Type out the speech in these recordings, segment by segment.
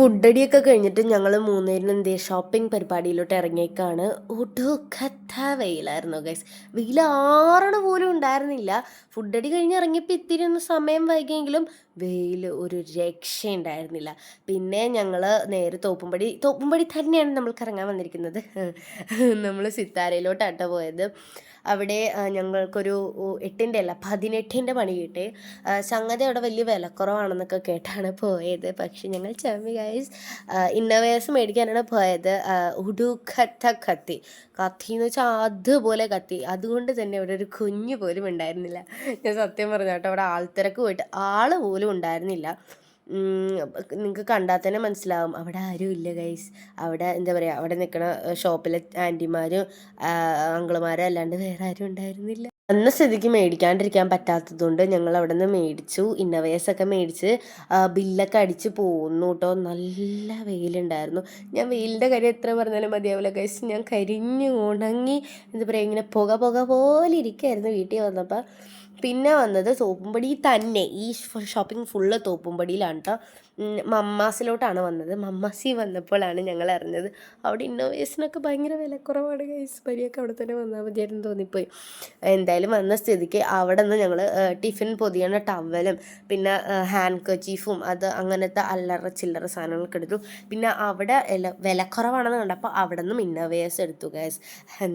ഫുഡടിയൊക്കെ കഴിഞ്ഞിട്ട് ഞങ്ങൾ മൂന്നേരിന് എന്ത് ഷോപ്പിംഗ് പരിപാടിയിലോട്ട് ഇറങ്ങിയേക്കാണ്. ഒടുക്കത്ത വെയിലായിരുന്നു ഗൈസ് വെയിൽ ആറണ പോലും ഉണ്ടായിരുന്നില്ല. ഫുഡടി കഴിഞ്ഞ് ഇറങ്ങിയപ്പോൾ ഇത്തിരി ഒന്ന് സമയം വൈകിയെങ്കിലും വെയിൽ ഒരു രക്ഷയുണ്ടായിരുന്നില്ല. പിന്നെ ഞങ്ങൾ നേരെ തോപ്പുംപടി തോപ്പുംപടി തന്നെയാണ് നമ്മൾ കറങ്ങാൻ വന്നിരിക്കുന്നത്. നമ്മൾ സിത്താരയിലോട്ടാട്ടോ പോയത്. അവിടെ ഞങ്ങൾക്കൊരു എട്ടിന്റെ അല്ല പതിനെട്ടിന്റെ പണി കിട്ടി. സംഗതി അവിടെ വലിയ വിലക്കുറവാണെന്നൊക്കെ കേട്ടാണ് പോയത്. പക്ഷെ ഞങ്ങൾ ചമ്മി ഗൈസ് ഇന്നവേഴ്സ് മേടിക്കാനാണ് പോയത്. ഉടുക്കത്ത കത്തി. കത്തി എന്ന് വെച്ചാൽ അതുപോലെ കത്തി. അതുകൊണ്ട് തന്നെ ഇവിടെ ഒരു കുഞ്ഞു പോലും ഉണ്ടായിരുന്നില്ല. ഞാൻ സത്യം പറഞ്ഞു കേട്ടോ അവിടെ ആൾത്തിരക്ക് പോയിട്ട് ആൾ പോലും ഉണ്ടായിരുന്നില്ല. നിങ്ങൾക്ക് കണ്ടാൽ തന്നെ മനസ്സിലാവും. അവിടെ ആരും ഇല്ല ഗൈസ് അവിടെ എന്താ പറയുക അവിടെ നിൽക്കുന്ന ഷോപ്പിലെ ആന്റിമാരും അങ്കിളുമാരും അല്ലാണ്ട് വേറെ ആരും ഉണ്ടായിരുന്നില്ല. അന്ന സ്ഥിതിക്ക് മേടിക്കാണ്ടിരിക്കാൻ പറ്റാത്തതുകൊണ്ട് ഞങ്ങൾ അവിടെ നിന്ന് മേടിച്ചു. ഇന്നവേഴ്സൊക്കെ മേടിച്ച് ബില്ലൊക്കെ അടിച്ച് പോകുന്നു കേട്ടോ നല്ല വെയിലുണ്ടായിരുന്നു. ഞാൻ വെയിലിന്റെ കാര്യം എത്ര പറഞ്ഞാലും മതിയാവില്ല കഴിച്ച് ഞാൻ കരിഞ്ഞു ഉണങ്ങി എന്താ പറയുക ഇങ്ങനെ പുക പുക പോലെ ഇരിക്കുമായിരുന്നു വീട്ടിൽ വന്നപ്പോൾ പിന്നെ വന്നത് തോപ്പുംപടി തന്നെ. ഈ ഷോപ്പിംഗ് ഫുള്ള് തോപ്പുംപടിയിലാണ് കേട്ടോ മമ്മാസിലോട്ടാണ് വന്നത്. മമ്മാസി വന്നപ്പോഴാണ് ഞങ്ങൾ അറിഞ്ഞത് അവിടെ ഇന്നോവേഷനൊക്കെ ഭയങ്കര വിലക്കുറവാണ് കൈസ് പരിയൊക്കെ അവിടെ തന്നെ വന്നാൽ മതിയായിരുന്നു തോന്നിപ്പോയി. എന്തായാലും വന്ന സ്ഥിതിക്ക് അവിടെ നിന്ന് ഞങ്ങൾ ടിഫിൻ പൊതിയണ ടവലും പിന്നെ ഹാൻഡ് കച്ചീഫും അത് അങ്ങനത്തെ അല്ലറ ചില്ലറ സാധനങ്ങളൊക്കെ എടുത്തു. പിന്നെ അവിടെ വിലക്കുറവാണെന്ന് കണ്ടപ്പോൾ അവിടെ നിന്നും ഇന്നവേഴ്സ് എടുത്തു ഗൈസ്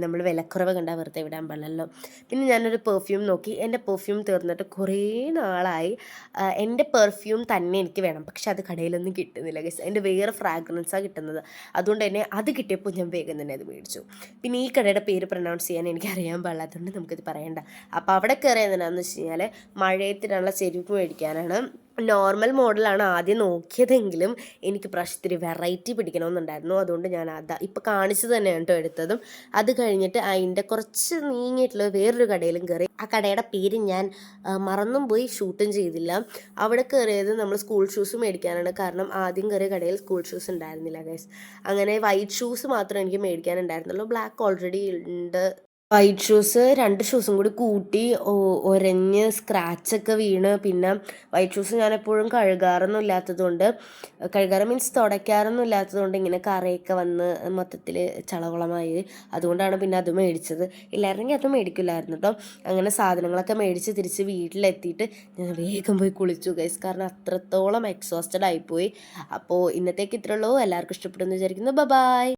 നമ്മൾ വിലക്കുറവ് കണ്ടാൽ വെറുതെ വിടാൻ പാടില്ലല്ലോ. പിന്നെ ഞാനൊരു പെർഫ്യൂം നോക്കി. എന്റെ പെർഫ്യൂം തീർന്നിട്ട് കുറേ നാളായി. എന്റെ പെർഫ്യൂം തന്നെ എനിക്ക് വേണം. പക്ഷെ അത് കടയിലൊന്നും കിട്ടുന്നില്ല ഗൈസ് എന്റെ വേറെ ഫ്രാഗ്രൻസാണ് കിട്ടുന്നത്. അതുകൊണ്ട് തന്നെ അത് കിട്ടിയപ്പോൾ ഞാൻ വേഗം തന്നെ അത് മേടിച്ചു. പിന്നെ ഈ കടയുടെ പേര് പ്രൊനൗൺസ് ചെയ്യാൻ എനിക്ക് അറിയാൻ പാടില്ലാത്തതുകൊണ്ട് നമുക്കിത് പറയണ്ട അപ്പോൾ അവിടെ കയറിയത് എന്താണെന്ന് വെച്ച് കഴിഞ്ഞാൽ മഴയത്തിനുള്ള ചെരുപ്പ് മേടിക്കാനാണ്. നോർമൽ മോഡലാണ് ആദ്യം നോക്കിയതെങ്കിലും എനിക്ക് പ്രശ്നത്തിന് വെറൈറ്റി പിടിക്കണമെന്നുണ്ടായിരുന്നു. അതുകൊണ്ട് ഞാൻ അതാ ഇപ്പോൾ കാണിച്ചു തന്നെയാണ് കേട്ടോ എടുത്തതും. അത് കഴിഞ്ഞിട്ട് അതിന്റെ കുറച്ച് നീങ്ങിയിട്ടുള്ള വേറൊരു കടയിലും കയറി ആ കടയുടെ പേര് ഞാൻ മറന്നും പോയി ഷൂട്ടും ചെയ്തില്ല. അവിടെ കയറിയത് നമ്മൾ സ്കൂൾ ഷൂസ് മേടിക്കാനാണ്. കാരണം ആദ്യം കയറിയ കടയിൽ സ്കൂൾ ഷൂസ് ഉണ്ടായിരുന്നില്ല ഗൈസ് അങ്ങനെ വൈറ്റ് ഷൂസ് മാത്രമേ എനിക്ക് മേടിക്കാനുണ്ടായിരുന്നുള്ളൂ. ബ്ലാക്ക് ഓൾറെഡി ഉണ്ട്. വൈറ്റ് ഷൂസ് രണ്ട് ഷൂസും കൂടി കൂട്ടി ഒരഞ്ഞ് സ്ക്രാച്ചൊക്കെ വീണ്. പിന്നെ വൈറ്റ് ഷൂസ് ഞാൻ എപ്പോഴും കഴുകാറൊന്നും ഇല്ലാത്തതുകൊണ്ട് കഴുകാറ് മീൻസ് തുടയ്ക്കാറൊന്നും ഇല്ലാത്തതുകൊണ്ട് ഇങ്ങനെ കറയൊക്കെ വന്ന് മൊത്തത്തിൽ ചളകുളമായി അതുകൊണ്ടാണ് പിന്നെ അത് മേടിച്ചത്. ഇല്ലായിരുന്നെങ്കിൽ അത് മേടിക്കില്ലായിരുന്നു കേട്ടോ അങ്ങനെ സാധനങ്ങളൊക്കെ മേടിച്ച് തിരിച്ച് വീട്ടിലെത്തിയിട്ട് ഞാൻ വേഗം പോയി കുളിച്ചു ഗൈസ് കാരണം അത്രത്തോളം എക്സോസ്റ്റഡ് ആയിപ്പോയി. അപ്പോൾ ഇന്നത്തേക്ക് ഇത്രയുള്ളൂ. എല്ലാവർക്കും ഇഷ്ടപ്പെടുമെന്ന് വിചാരിക്കുന്നു. ബൈ